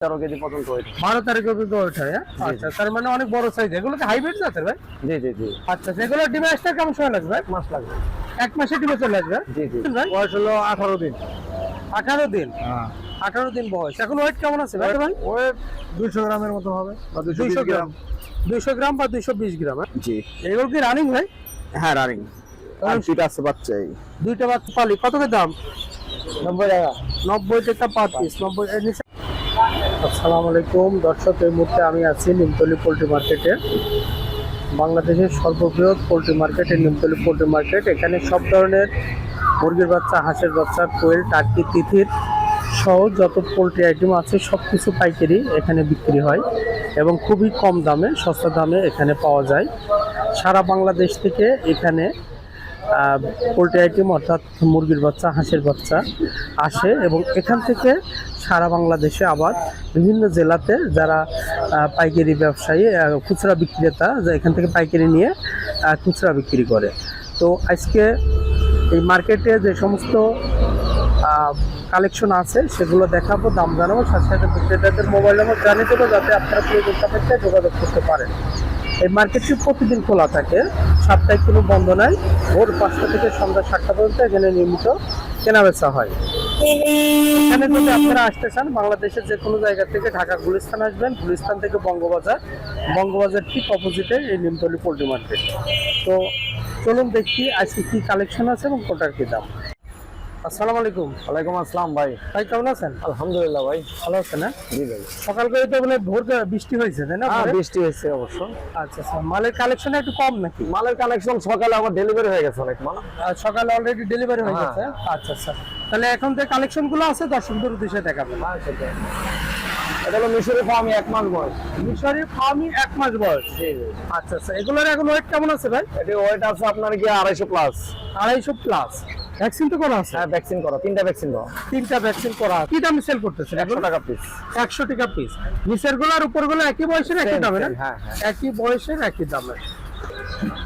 তেরো কেজি পর্যন্ত বারো হ্যাঁ? আচ্ছা তার মানে অনেক বড় সাইজ এগুলো কি হাইব্রিড জাতের ভাই? জি জি জি। আচ্ছা সেগুলো ডিমে আসতে কেমন সময় লাগবে? এক মাস লাগবে। এক মাসে ডিমে চলে আসবে? জি জি। ভাই বয়স হলো আঠারো দিন। আঠারো দিন? হ্যাঁ। আঠারো দিন বয়স। এখন ওয়েট কেমন আছে ভাই ভাই ওয়েট দুইশো গ্রামের মতো হবে বা দুইশো গ্রাম। দুইশো গ্রাম বা দুইশো বিশ গ্রাম হ্যাঁ? জি। এগুলো কি রানিং ভাই? হ্যাঁ রানিং দুইটা আছে বাচ্চা দুইটা বাচ্চা পালি। কত দাম? নব্বই টাকা। নব্বই টাকা পার পিস নব্বই আসসালামু আলাইকুম। দর্শক, এই মুহূর্তে আমি আছি নিমতলি পোলট্রি মার্কেটে। বাংলাদেশের সর্ববৃহৎ পোলট্রি মার্কেট, এই নিমতলি পোলট্রি মার্কেট। এখানে সব ধরনের মুরগির বাচ্চা, হাঁসের বাচ্চা, কোয়েল, টার্কি, তিথির সহ যত পোলট্রি আইটেম আছে সব কিছু পাইকারি এখানে বিক্রি হয় এবং খুবই কম দামে, সস্তা দামে এখানে পাওয়া যায়। সারা বাংলাদেশ থেকে এখানে পোলট্রি আইটেম অর্থাৎ মুরগির বাচ্চা, হাঁসের বাচ্চা আসে এবং এখান থেকে সারা বাংলাদেশে আবার বিভিন্ন জেলাতে যারা পাইকারি ব্যবসায়ী খুচরা বিক্রেতা যা এখান থেকে পাইকারি নিয়ে খুচরা বিক্রি করে। তো আজকে এই মার্কেটে যে সমস্ত কালেকশন আছে, সেগুলো দেখাবো, দাম জানাব, সাথে সাথে বিক্রেতাদের মোবাইল নম্বর জানিয়ে দেবো, যাতে আপনারা প্রয়োজন সাপেক্ষে যোগাযোগ করতে পারেন। এই মার্কেটটি প্রতিদিন খোলা থাকে, সাপ্তাহিক কোনো বন্ধ নাই, ভোর পাঁচটা থেকে সন্ধ্যা সাতটা পর্যন্ত এখানে নিয়মিত কেনাবেচা হয়। এখানে যদি আপনারা আসতে চান, বাংলাদেশের যে কোনো জায়গা থেকে ঢাকা গুলিস্তান আসবেন, গুলিস্তান থেকে বঙ্গবাজার। বঙ্গবাজার ঠিক অপোজিটে এই নিমতলি পোল্ট্রি মার্কেট তো চলুন দেখি আজকে কি কালেকশন আছে এবং কোটার কি দাম। আসসালামু আলাইকুম। ওয়ালাইকুম আসসালাম ভাই। ভাই কেমন আছেন? আলহামদুলিল্লাহ ভাই। ভালো আছেন হ্যাঁ? জি ভাই। সকাল করে তো মানে ভোর বৃষ্টি হয়েছে তাই না হ্যাঁ বৃষ্টি হয়েছে অবশ্য। আচ্ছা আচ্ছা মালের কালেকশন একটু কম নাকি? মালের কালেকশন সকালে ডেলিভারি হয়ে গেছে অনেক মাল। সকালে অলরেডি ডেলিভারি। গেছে? আচ্ছা আচ্ছা। তাহলে এখন যে আছে দর্শকদের উদ্দেশ্যে দেখাবেন এটা হলো মিশরি ফার্মি এক মাস বয়স। মিশরি ফার্মি এক মাস বয়স? আচ্ছা আচ্ছা। এগুলোর এখন ওয়েট কেমন আছে ভাই? এটি ওয়েট আছে আপনার কি আড়াইশো প্লাস আড়াইশো প্লাস ভ্যাকসিন তো করা আছে? হ্যাঁ ভ্যাকসিন করা তিনটা ভ্যাকসিন দেওয়া তিনটা ভ্যাকসিন করা কি দামে সেল করতেছেন একশো টাকা পিস একশো টাকা পিস নিচেরগুলো আর উপরগুলো একই বয়সের একই দামে না? হ্যাঁ, হ্যাঁ। একই বয়সের একই দামে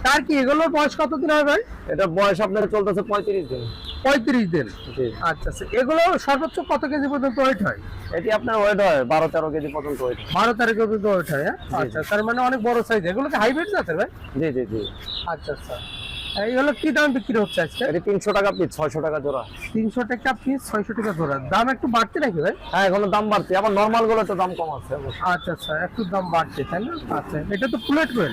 তার কি এগুলোর বয়স কতদিন হয় ভাই? এটা বয়স আপনার চলতেছে পঁয়ত্রিশ দিন। পঁয়ত্রিশ দিন। জি। আচ্ছা আচ্ছা। এগুলো সর্বোচ্চ কত কেজি পর্যন্ত ওয়েট হয়? এটি আপনার ওয়েট হয় বারো তেরো কেজি পর্যন্ত ওয়েট বারো তারিখে পর্যন্ত ওয়েট হয় হ্যাঁ? আচ্ছা তার মানে অনেক বড় সাইজ এগুলো কি হাইব্রিড জাতের ভাই? জি জি জি। আচ্ছা আচ্ছা। এইগুলো কি দাম বিক্রি হচ্ছে আজকে? এটি তিনশো টাকা পিস ছয়শো টাকা জোড়া। তিনশো টাকা পিস ছয়শো টাকা জোড়া। দাম একটু বাড়তে নাকি ভাই? হ্যাঁ এখন দাম বাড়ছে। আবার নর্মালগুলো তো দাম কম আছে আচ্ছা আচ্ছা একটু দাম বাড়ছে তাই না? আচ্ছা এটা তো ফুলেট কোয়েল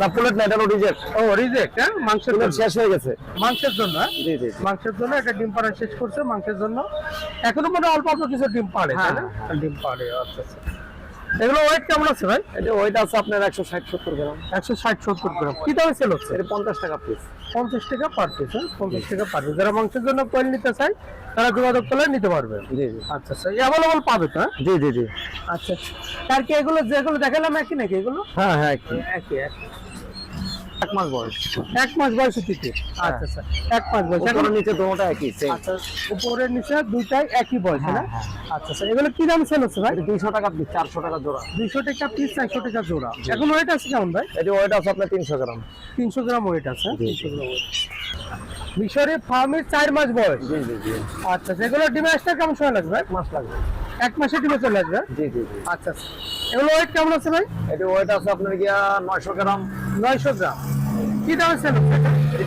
না ফুলেট না এটা রিজেক্ট ও রিজেক্ট হ্যাঁ? মাংসের জন্য। শেষ হয়ে গেছে। মাংসের জন্য হ্যাঁ? জি জি জি। মাংসের জন্য এটা ডিম পাড়া শেষ করছে মাংসের জন্য। এখনও মানে অল্প অল্প কিছু ডিম পাড়ে তাই না? ডিম পাড়ে আচ্ছা আচ্ছা। এগুলো ওয়েট কেমন আছে ভাই? এটা ওয়েট আছে আপনার একশো ষাট সত্তর গ্রাম। একশো ষাট সত্তর গ্রাম। কি দামে সেল হচ্ছে? এটা পঞ্চাশ টাকা পিস পঞ্চাশ টাকা পার পিস হ্যাঁ? পঞ্চাশ টাকা পার পিস যারা মাংসের জন্য কোয়েল নিতে চায় তারা যোগাযোগ করলে নিতে পারবে। জি জি। আচ্ছা আচ্ছা। অ্যাভেলেবল পাবে তো হ্যাঁ? জি জি জি। আচ্ছা তার কি এগুলো যেগুলো দেখালাম একই নাকি এগুলো? হ্যাঁ হ্যাঁ একই। একই একই। এক মাস বয়স। এক মাস বয়সে থেকে আচ্ছা আচ্ছা। এক মাস বয়স। এখন নিচে দুটোটা একই আচ্ছা উপরের নিচে দুইটাই একই বয়স না? হ্যাঁ, হ্যাঁ। আচ্ছা আচ্ছা। এগুলো কি দাম সেল হচ্ছে ভাই? দুইশো টাকা পিস চারশো টাকা জোড়া। দুইশো টাকা পিস চারশো টাকা জোড়া। এখন ওয়েট আছে কেমন ভাই? এটি ওয়েট আছে আপনার তিনশো গ্রাম। তিনশো গ্রাম ওয়েট আছে তিনশো গ্রাম ওয়েট মিশরে ফার্মের চার মাস বয়স। আচ্ছা সেগুলো ডিমে আসতে কেমন সময় লাগবে এক মাস লাগবে। এক মাসে ডিমে চলে আসবে? জি জি জি। আচ্ছা। এগুলো ওয়েট কেমন আছে ভাই? এটি ওয়েট আছে আপনার গিয়া নয়শো গ্রাম। নয়শো গ্রাম। কি দামে হচ্ছে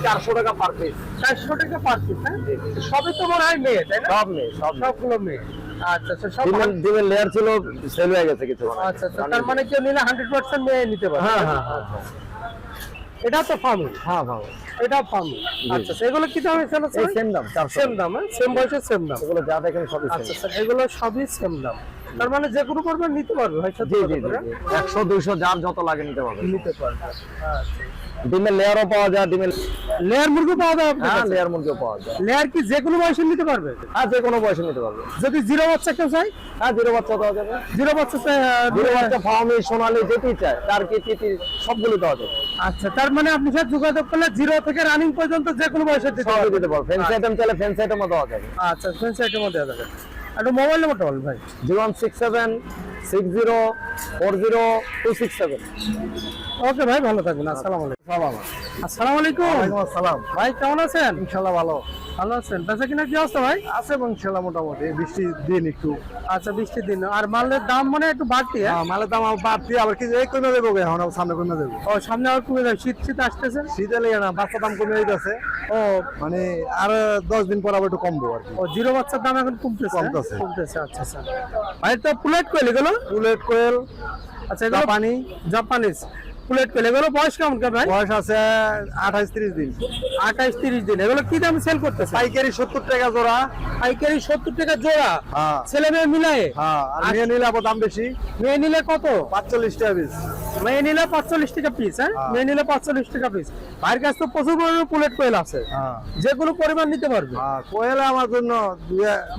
চারশো টাকা পার পিস চারশো টাকা পার পিস হ্যাঁ? সবই তো মনে হয় মেয়ে তাই না? সব নেই সব সবগুলো মেয়ে। আচ্ছা আচ্ছা সব ডিমের লেয়ার ছিল সেল হয়ে গেছে কিছু আচ্ছা আচ্ছা তার মানে কেউ নিলে হান্ড্রেড পার্সেন্ট মেয়ে নিতে পারে হ্যাঁ হ্যাঁ হ্যাঁ হ্যাঁ। এটা তো ফার্মিং হ্যাঁ ভালো এটা ফার্মিং আচ্ছা এগুলো কি দামে সেল হচ্ছে সেম দাম সেম দাম হ্যাঁ? সেম বয়সের সেম দাম। এগুলো যা দেখেন সবই আচ্ছা সেম এগুলো সবই সেম দাম। তার মানে যে কোনো পরিমাণ নিতে পারবে জি একশো দুইশো যার যত লাগে নিতে পারবে। নিতে পারবে। আচ্ছা ডিমের লেয়ারও পাওয়া যায় ডিমের লেয়ার মুরগি পাওয়া যায় হ্যাঁ লেয়ার মুরগিও পাওয়া যায়। লেয়ার কি যে কোনো বয়সে নিতে পারবে? হ্যাঁ যে কোনো বয়সে নিতে পারবে। যদি জিরো বাচ্চা কেউ চাই হ্যাঁ জিরো বাচ্চা দেওয়া যাবে। জিরো বাচ্চা চাই জিরো বাচ্চা ফার্মি সোনালি যেটি চায় তার কি তিতি সবগুলো পাওয়া যাবে। আচ্ছা তার মানে আপনি সাথে যোগাযোগ করলে জিরো থেকে রানিং পর্যন্ত যে কোনো বয়সে দিতে পারবে। দিতে পারবে। ফেন্সি আইটেম চাইলে ফেন্সি আইটেমও দেওয়া যাবে। আচ্ছা ফ্রেন্স আইটেমও দেওয়া যাবে। একটু মোবাইল নাম্বারটা বল ভাই। Zero one six seven six zero four zero two six seven. Okay ভাই ভালো থাকবেন। আসসালামু আলাইকুম। আসসালামু আলাইকুম। আসসালাম। ভাই কেমন আছেন? ইনশাল্লাহ ভালো। ভালো আছেন? বেচা কিনা কি অবস্থা ভাই? আছে মোটামুটি। বৃষ্টি দিন একটু। আচ্ছা বৃষ্টির দিন। আর মালের দাম মানে একটু বাড়তি হ্যাঁ? হ্যাঁ, মালের দাম বাড়তি আবার কি এই কমে দেবো এখন সামনে কমে দেবো। ও সামনে আবার কমে যাবে। শীত শীত আসতেছে? শীতে লেগে না বাচ্চা দাম কমে যাইতেছে। ও। মানে আর দশ দিন পর আবার একটু কমবো আর ও জিরো বাচ্চার দাম এখন কমতেছে কমতেছে। কমতেছে আচ্ছা আচ্ছা। ভাই তো প্লেট কইলে গেল বুলেট কোয়েল আচ্ছা এগুলো জাপানি। জাপানিজ। প্লেট পেলে। এগুলো বয়স কেমন ভাই? বয়স আছে আঠাইশ ত্রিশ দিন। আঠাইশ তিরিশ দিন। এগুলো কি দামে সেল করতেছে? পাইকারি সত্তর টাকা জোড়া। পাইকারি সত্তর টাকা জোড়া? হ্যাঁ। ছেলে মেয়ে মিলাই হ্যাঁ আর নিয়ে নিলে আবার দাম বেশি। মেয়ে নিলে কত? পাঁচচল্লিশ টাকা পিস। মেয়ে নিলে পাঁচচল্লিশ টাকা পিস হ্যাঁ? হ্যাঁ। মেয়ে নিলে পাঁচচল্লিশ টাকা পিস ভাইয়ের কাছে তো প্রচুর পরিমাণে প্লেট কোয়েল আছে। হ্যাঁ। যে কোনো পরিমাণ নিতে পারবে। হ্যাঁ কোয়েল আমার জন্য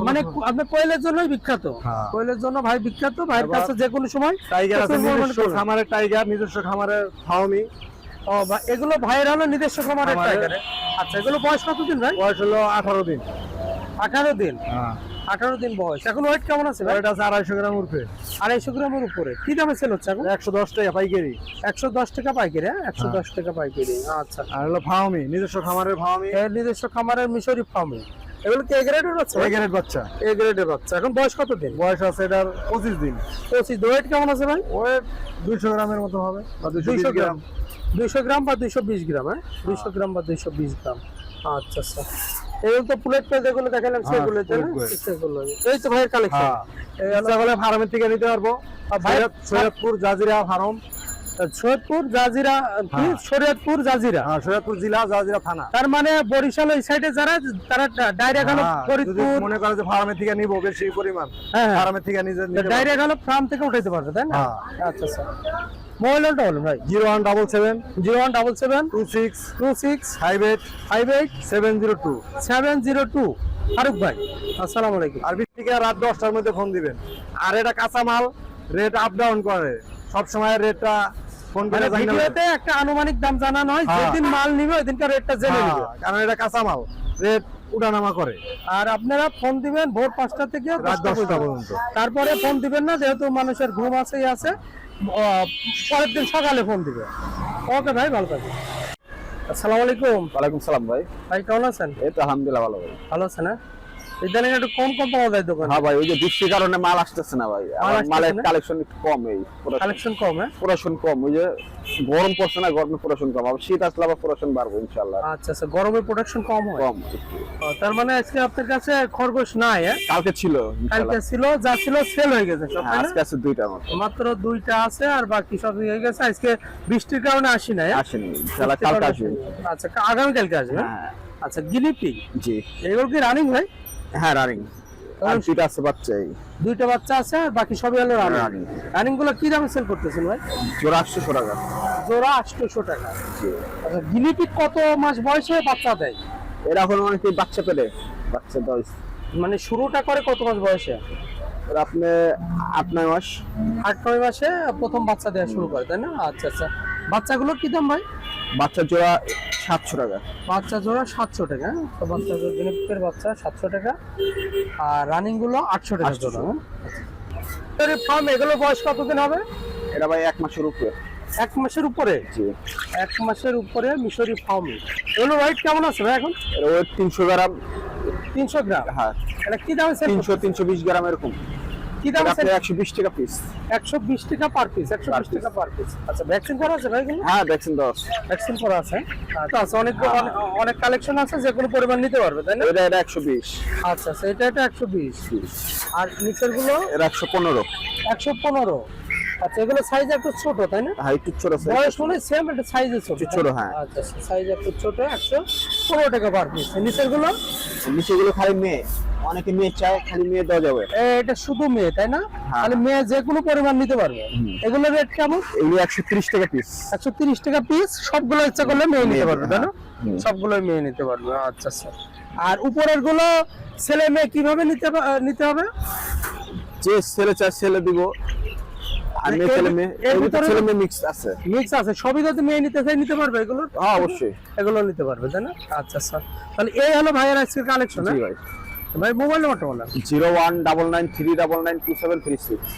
মানে আপনি কোয়েলের জন্যই বিখ্যাত। হ্যাঁ। কোয়েলের জন্য ভাই বিখ্যাত ভাইয়ের কাছে যে কোনো সময় টাইগার আছে নিজস্ব। খামারের টাইগার নিজস্ব খামারের ফাউমি ও এগুলো ভাইয়ের হলো নিজস্ব খামারের। টাইগারে আচ্ছা এগুলো বয়স কতদিন ভাই? বয়স হলো আঠারো দিন। আঠারো দিন। হ্যাঁ। আঠারো দিন বয়স। এখন ওয়েট কেমন আছে এটা আছে আড়াইশো গ্রাম উঠবে আড়াইশো গ্রামের উপরে। কি দামে সেল হচ্ছে এখন? একশো দশ টাকা পাইকারি। একশো দশ টাকা পাইকারি হ্যাঁ? একশো দশ টাকা পাইকারি আচ্ছা। আর হলো ফাউমি নিজস্ব খামারের এর নিজস্ব খামারের মিশরি ফার্মে এগুলো কি এ গ্রেডের হচ্ছে এই গ্রেড বাচ্চা। এ গ্রেডের বাচ্চা। এখন বয়স কত দিন? বয়স আছে এটার পঁচিশ দিন। পঁচিশ ওয়েট কেমন আছে ভাই? ওয়েট দুইশো গ্রামের মতো হবে বা দুইশো গ্রাম। দুইশো গ্রাম বা দুইশো বিশ গ্রাম হ্যাঁ? দুইশো গ্রাম বা দুইশো বিশ গ্রাম। আচ্ছা আচ্ছা। এগুলো তো প্লেট প্লেট যেগুলো দেখালাম হ্যাঁ, সেগুলো এই তো ভাইয়ের কালেকশন হ্যাঁ। ফার্মের থেকে নিতে পারব। আর সৈয়দপুর জাজিরা ফার্ম সৈয়দপুর জাজিরা কি? হ্যাঁ। শরীয়তপুর জাজিরা? হ্যাঁ সৈয়দপুর জেলা জাজিরা থানা। তার মানে বরিশাল ওই সাইডে যারা তারা ডাইরেক্ট হলো ফরিদপুর মনে করে যে ফার্মের থেকে নিবো বেশি পরিমাণ হ্যাঁ ফার্মের থেকে নিজে ডাইরেক্ট হলো ফার্ম থেকে উঠাইতে পারবে তাই না। আচ্ছা আচ্ছা। মোবাইল নাম্বারটা বলুন ভাই। Zero one double seven zero one double seven two six two six five eight five eight seven zero two. Seven zero two. Faruk ভাই আসসালামু আলাইকুম। আর বিশ থেকে রাত দশটার মধ্যে ফোন দিবেন? আর এটা কাঁচা মাল রেট আপ ডাউন করে। সব সময় রেটটা ফোন করে মানে। ভিডিওতে একটা আনুমানিক দাম জানানো হয়। যেদিন মাল নিবে ওই দিনকার রেটটা জেনে হ্যাঁ, নিবে। কারণ এটা কাঁচা মাল রেট উঠানামা করে। আর আপনারা ফোন দিবেন ভোর পাঁচটা থেকে রাত দশটা দশটা পর্যন্ত। পর্যন্ত। তারপরে ফোন দিবেন না যেহেতু মানুষের ঘুম আছেই আছে। পরের দিন সকালে ফোন দিবে। ওকে ভাই ভালো থাকবে আসসালামু আলাইকুম। ওয়ালাইকুম সালাম ভাই। ভাই কেমন আছেন? এই তো আলহামদুলিল্লাহ ভালো ভাই। ভালো আছেন হ্যাঁ? ইদানিং একটু কম কম পাওয়া যায় দোকানে। হ্যাঁ ভাই ওই যে বৃষ্টির কারণে মাল আসতেছে না ভাই। আমার মালের কালেকশন একটু কম এই কালেকশন কম হ্যাঁ? প্রোডাকশন কম ওই যে গরম পড়ছে না গরমে প্রোডাকশন কম। আবার শীত আসলে আবার প্রোডাকশন বাড়বো ইনশাল্লাহ আচ্ছা আচ্ছা গরমের প্রোডাকশন কম হয়? কম তার মানে আজকে আপনার কাছে খরগোশ নাই হ্যাঁ? কালকে ছিল কালকে ছিল যা ছিল সেল হয়ে গেছে সব হ্যাঁ? আজকে আছে দুইটা মতো মাত্র দুইটা আছে আর বাকি সব হয়ে গেছে। আজকে বৃষ্টির কারণে আসি না হ্যাঁ? আসেনি ইনশাল্লাহ বৃষ্টির কালকে আসবে। আচ্ছা আগামী কালকে আসবে আচ্ছা গিনিপি জি। এগুলো কি রানিং ভাই? হ্যাঁ রানিং আর দুইটা আছে বাচ্চা দুইটা বাচ্চা আছে আর বাকি সবই হলো রানিং রানিংগুলো কি দামে সেল করতেছেন ভাই? জোড়া আটশোশো টাকা। জোড়া আটশোশো টাকা। জি। আচ্ছা গিনিপি কত মাস বয়সে বাচ্চা দেয়? এরা এখন অনেকে বাচ্চা পেলে। বাচ্চা দশ মানে শুরুটা করে কত মাস বয়সে? আপনি আট নয় মাস। আট নয় মাসে প্রথম বাচ্চা দেওয়া শুরু করে তাই না? আচ্ছা আচ্ছা। বাচ্চাগুলো কি দাম ভাই? বাচ্চা জোড়া সাতশো টাকা। বাচ্চা জোড়া সাতশো টাকা? তো বাচ্চা জোড়া বাচ্চা সাতশো টাকা আর রানিংগুলো আটশো টাকা 800 জোড়া। ফার্ম এগুলো বয়স কতদিন হবে? এটা ভাই এক মাসের উপরে। এক মাসের উপরে? জি। এক মাসের উপরে মিশরি ফার্ম এগুলো ওয়েট কেমন আছে ভাই এখন? ওই তিনশো গ্রাম। তিনশো গ্রাম? হ্যাঁ। এটা কি দাম তিনশো তিনশো বিশ গ্রাম এরকম। কি দাম আছে? একশো বিশ টাকা পিস একশো বিশ টাকা পার পিস একশো Per বিশ piece। টাকা পার পিস আচ্ছা ভ্যাকসিন করা আছে ভাই এগুলো? হ্যাঁ ভ্যাকসিন দশ ভ্যাকসিন করা আছে। আচ্ছা। আছে অনেক অনেক- অনেক কালেকশন আছে যে কোনো পরিমাণ নিতে পারবে তাই না? এটা এটা একশো বিশ। আচ্ছা আচ্ছা এটা এটা একশো বিশ। আর নিচেরগুলো? এর একশো পনেরো। একশো পনেরো। আচ্ছা এগুলো সাইজ একটু ছোট তাই না? হ্যাঁ একটু ছোট আছে বয়স মনে সেম এটা সাইজ ছোট ছোট, হ্যাঁ। আচ্ছা সাইজ একটু ছোট একশো পনেরো টাকা পার পিস নিচেরগুলো নিচেগুলো খালি মেয়ে। অনেকে মেয়ে চায় খালি মেয়ে দেওয়া যাবে। এটা শুধু মেয়ে তাই না? হ্যাঁ। তাহলে মেয়ে যে কোনো পরিমাণ নিতে পারবে। এগুলো রেট কেমন? এগুলো একশো ত্রিশ টাকা পিস একশো তিরিশ টাকা পিস সবগুলো ইচ্ছা করলে মেয়ে নিতে পারবে তাই না? সবগুলো মেয়ে নিতে পারবে আচ্ছা আচ্ছা। আর উপরেরগুলো ছেলে মেয়ে কীভাবে নিতে নিতে হবে? যে ছেলে চায় ছেলে দিব। আর মেয়ে এর- ছেলে মেয়ে এর এর ভিতরে ভিতরে- ছেলে মেয়ে মিক্স আছে। মিক্স আছে। সবই যদি মেয়ে নিতে চাই নিতে পারবে এগুলো। হ্যাঁ অবশ্যই। এগুলো নিতে পারবে তাই না? আচ্ছা তাহলে এই হলো ভাইয়ের আজকের কালেকশন জি ভাই। ভাই মোবাইল নাম্বারটা বলেন। Zero one double nine three double nine two seven three six.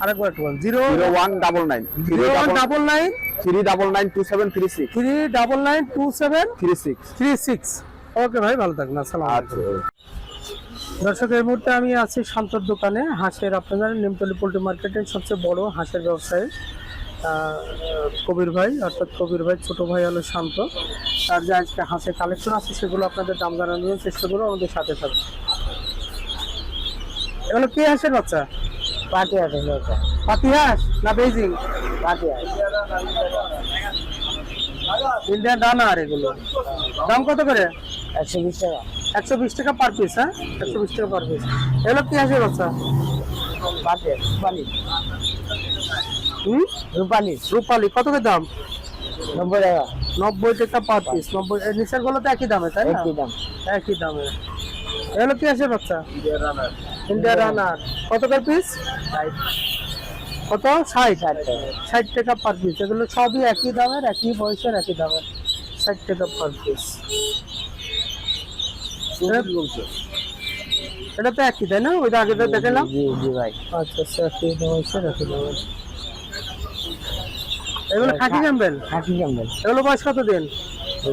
আরেকবার একটু বলেন। Zero zero one double nine. Zero one double double nine three double nine two seven three six. Three double nine two seven three six. Three six. Okay ভাই ভালো থাকবেন। আসসালাম দর্শক এই মুহূর্তে আমি আছি শান্তর দোকানে। হাঁসের আপনাদের নিমতলি পোল্ট্রি মার্কেটের সবচেয়ে বড় হাঁসের ব্যবসায়ী কবির ভাই অর্থাৎ কবির ভাই ছোট ভাই হলো শান্ত। তার যে আজকে হাঁসের কালেকশন আছে সেগুলো আপনাদের দাম জানানোর চেষ্টা করব আমাদের সাথে সাথে এগুলো কি হাঁসের বাচ্চা? পাটি লোকটা পাতি হাঁস না বেজিং? পাটি আছে ইন্ডিয়ান ডানা আর এগুলো। দাম কত করে? একশো বিশ টাকা। একশো বিশ টাকা পার পিস হ্যাঁ? একশো বিশ টাকা পার পিস এগুলো হাঁসের বাচ্চা? রূপালি। হুম? রূপালি। রূপালি কত করে দাম? নব্বই টাকা। নব্বই টাকা পার পিস নব্বই নিচেরগুলো তো একই দামে তাই না? একই দাম। একই দামে। এগুলো আছে বাচ্চা? ইন্ডিয়া রানার কত করে পিস কত? ষাট। ষাট টাকা। ষাট টাকা পার পিস এগুলো সবই একই দামের একই বয়সের একই দামের। ষাট টাকা পার পিস এটা তো একই তাই না? ওইটা আগে দেখালাম জি জি ভাই। আচ্ছা আচ্ছা একই বয়সের একই দামের এগুলো খাকি ক্যাম্বেল? হাকি ক্যাম্বেল। এগুলো বয়স কত দিন?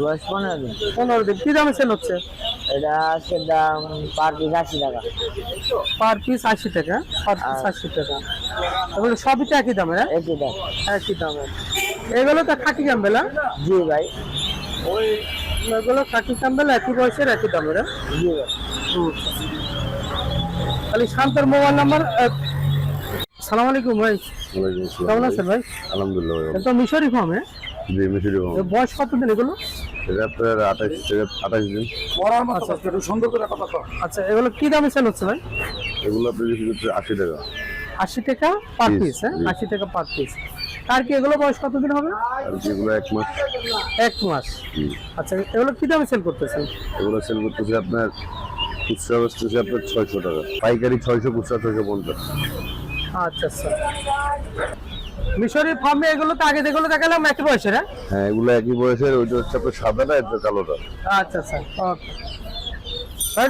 বয়স পনেরো দিন। পনেরো দিন। কি দামে সেল হচ্ছে? এটা আজকের দাম পার পিস আশি টাকা। পার পিস আশি টাকা পার পিস আশি টাকা। এগুলো সবই তো একই দামের হ্যাঁ? একই দাম। একই দামের। এগুলো তো খাকি ক্যাম্বেল হ্যাঁ? জি ভাই। এগুলো খাকি ক্যাম্বেল একই বয়সের একই দামের হ্যাঁ? জি শান্তর মোবাইল নাম্বার সালাম আলাইকুম ভাই। কেমন আছেন ভাই? আলহামদুলিল্লাহ এটা তো মিশরি ফার্ম হ্যাঁ? জি মিশরি এ বয়স কত দিন এগুলো? এটা আপনার আঠাশ থেকে আঠাশ দিন। আচ্ছা। এগুলো কি দামে সেল হচ্ছে ভাই? এগুলো আপনি যদি আশি টাকা। আশি টাকা পার পিস হ্যাঁ। আশি টাকা পার পিস আর কি এগুলো বয়স কত দিন হবে যেগুলো এক মাস। এক মাস। আচ্ছা এগুলো কি দামে সেল করতেছেন? এগুলো সেল করতেছে আপনার খুচরা বসতেছে আপনার ছয়শো টাকা। পাইকারি ছয়শো খুচরা ছয়শো পঞ্চাশ। আচ্ছা আচ্ছা। মিশরি ফার্মে এগুলো তো আগে যেগুলো দেখালাম একই বয়সের হ্যাঁ? হ্যাঁ এগুলো একই বয়সের ওইটা হচ্ছে আপনার সাদাটা এটা কালোটা। আচ্ছা আচ্ছা। ওকে।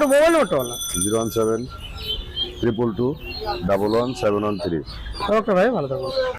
মোবাইল ওটো zero one seven. Triple two double one seven one three okay ভাই ভালো থাকুন।